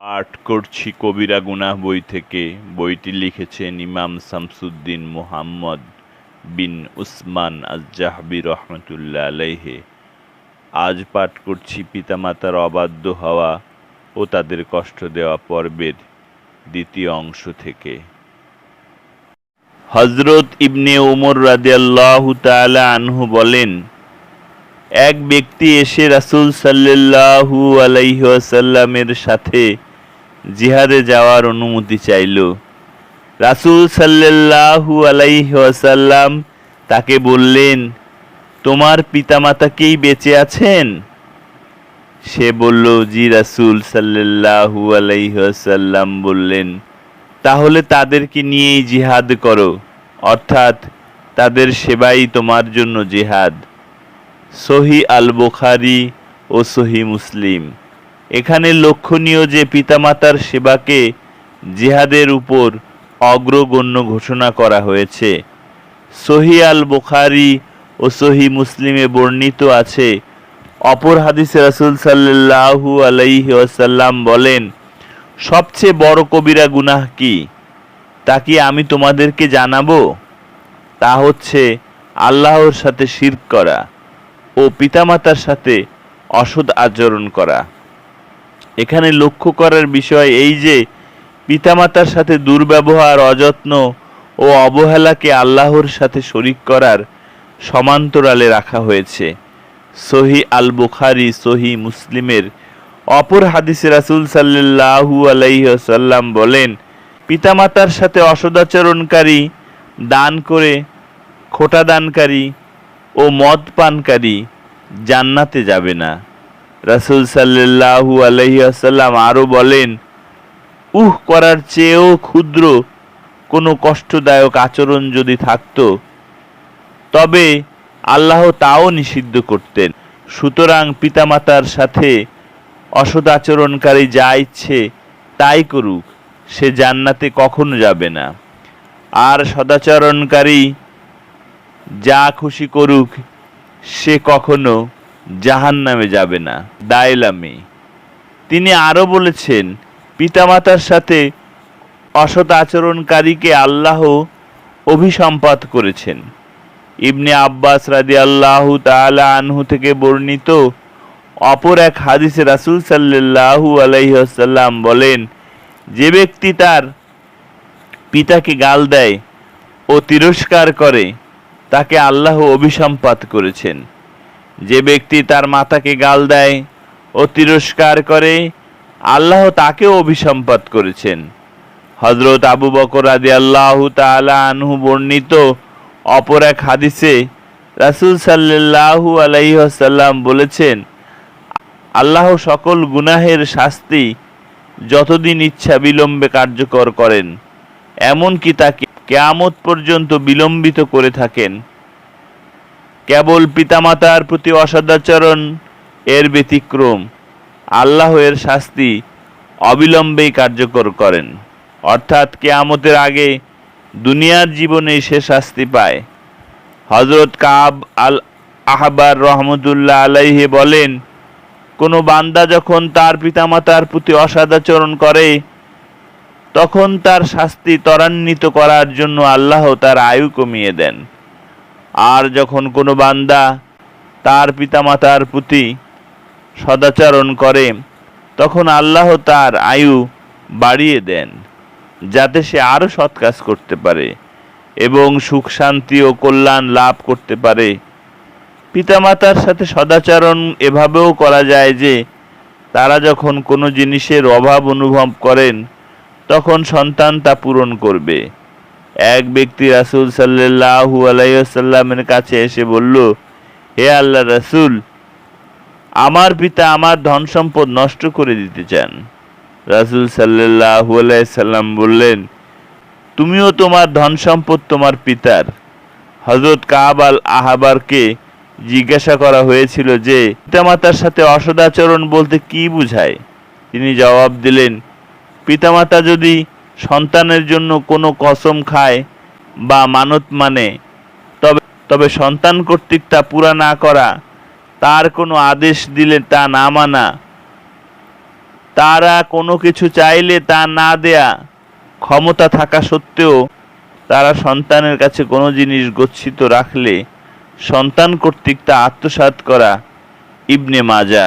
পাঠ করছি কবিরা গুনাহ বই থেকে। বইটি লিখেছেন ইমাম শামসুদ্দিন মুহাম্মদ বিন উসমান আজ-জাহবি রহমতুল্লাহ আলাইহে। আজ পাঠ করছি পিতামাতার অবাধ্য হওয়া ও তাদের কষ্ট দেওয়া পর্বের দ্বিতীয় অংশ থেকে। হজরত ইবনে উমর রাদিয়াল্লাহু তাআলা আনহু বলেন, এক ব্যক্তি এসে রাসূল সাল্লাল্লাহু আলাইহি ওয়াসাল্লামের সাথে জিহাদে যাওয়ার অনুমতি চাইল। রাসূল সাল্লাল্লাহু আলাইহি ওয়াসাল্লাম তাকে বললেন, তোমার পিতামাতাকেই বেঁচে আছেন? সে বলল, জি রাসূল সাল্লাল্লাহু আলাইসাল্লাম বললেন, তাহলে তাদেরকে নিয়েই জিহাদ করো, অর্থাৎ তাদের সেবাই তোমার জন্য জিহাদ। সহি আল বোখারি ও সহি মুসলিম। এখানে লক্ষণীয় যে পিতামাতার সেবাকে জিহাদের উপর অগ্রগণ্য ঘোষণা করা হয়েছে। সহি আল বুখারি ও সহি মুসলিমে বর্ণিত আছে, অপর হাদিসে রাসুল সাল্লাল্লাহু আলাইহি ওয়াসাল্লাম বলেন, সবচেয়ে বড় কবিরা গুনাহ কি? তা কি আমি তোমাদেরকে জানাব? তা হচ্ছে আল্লাহর সাথে শির করা ও পিতামাতার সাথে অসৎ আচরণ করা। এখানে লক্ষ্য করার বিষয় এই যে, পিতামাতার সাথে দুর্ব্যবহার, অযত্ন ও অবহেলাকে আল্লাহর সাথে শরিক করার সমান্তরালে রাখা হয়েছে। সহি আল বুখারি সহি মুসলিমের অপর হাদিসে রাসূল সাল্লাল্লাহু আলাইহি ওয়াসাল্লাম বলেন, পিতামাতার সাথে অসদাচরণকারী, দান করে খোটা দানকারী ও মদ পানকারী জান্নাতে যাবে না। রাসূল সাল্লাল্লাহু আলাইহি ওয়াসাল্লাম আরও বলেন, উহ, করার চেয়েও ক্ষুদ্র কোনো কষ্টদায়ক আচরণ যদি থাকত, তবে আল্লাহ তাও নিষিদ্ধ করতেন। সুতরাং পিতামাতার সাথে অসৎ আচরণকারী যা ইচ্ছে তাই করুক, সে জান্নাতে কখনো যাবে না। আর সদাচরণকারী যা খুশি করুক, সে কখনো জাহান নামে যাবে না। দায়লামি তিনি আরও বলেছেন, পিতামাতার সাথে অসৎ আচরণকারীকে আল্লাহ অভিসম্পাত করেছেন। ইবনে আব্বাস রাদি আল্লাহু তাআলা আনহু থেকে বর্ণিত অপর এক হাদিসে রাসূল সাল্লাল্লাহু আলাইহি ওয়াসাল্লাম বলেন, যে ব্যক্তি তার পিতাকে গাল দেয় ও তিরস্কার করে, তাকে আল্লাহ অভিসম্পাত করেছেন। যে ব্যক্তি তার মাতাকে গাল দেয় ও তিরস্কার করে, আল্লাহ তাকেও অভিসম্পাত করেছেন। হজরত আবু বকর আদি আল্লাহ তাআলা আনহু বর্ণিত অপর এক হাদিসে রাসূল সাল্লাল্লাহু আলাইহি ওয়াসাল্লাম বলেছেন, আল্লাহ সকল গুনাহের শাস্তি যতদিন ইচ্ছা বিলম্বে কার্যকর করেন, এমনকি তাকে কেয়ামত পর্যন্ত বিলম্বিত করে থাকেন। কেবল পিতামাতার প্রতি অসদাচরণ এর ব্যতিক্রম। আল্লাহ এর শাস্তি অবিলম্বেই কার্যকর করেন। অর্থাৎ কেয়ামতের আগে দুনিয়ার জীবনে সে শাস্তি পায়। হজরত কাব আল আহবার রহমতুল্লাহ আলাইহে বলেন, কোনো বান্দা যখন তার পিতামাতার প্রতি অসদাচরণ করে, তখন তার শাস্তি ত্বরান্বিত করার জন্য আল্লাহ তার আয়ু কমিয়ে দেন। আর যখন কোনো বান্দা তার পিতামাতার প্রতি সদাচরণ করে, তখন আল্লাহ তার আয়ু বাড়িয়ে দেন, যাতে সে আরও সৎ কাজ করতে পারে এবং সুখ, শান্তি ও কল্যাণ লাভ করতে পারে। পিতামাতার সাথে সদাচরণ এভাবেও করা যায় যে, তারা যখন কোনো জিনিসের অভাব অনুভব করেন, তখন সন্তান তা পূরণ করবে। এক ব্যক্তি রাসূল সাল্লাল্লাহু আলাইসাল্লামের কাছে এসে বলল, হে আল্লাহ রাসূল, আমার পিতা আমার ধন সম্পদ নষ্ট করে দিতে চান। রাসূল সাল্লাল্লাহু আলাইসাল্লাম বললেন, তুমিও তোমার ধন সম্পদ তোমার পিতার। হজরত কাব আল আহাবারকে জিজ্ঞাসা করা হয়েছিল যে, পিতামাতার সাথে অসদাচরণ বলতে কি বুঝায়? তিনি জবাব দিলেন, পিতামাতা যদি সন্তানের জন্য কোনো কসম খায় বা মানত মানে তবে তবে সন্তান কর্তৃক তা পুরা না করা, তার কোনো আদেশ দিলে তা না মানা। তারা কোনো কিছু চাইলে তা না দেয়া ক্ষমতা থাকা সত্ত্বেও তারা সন্তানের কাছে কোনো জিনিস গচ্ছিত রাখলে সন্তান কর্তৃক তা আত্মসাৎ করা ইবনে মাজা।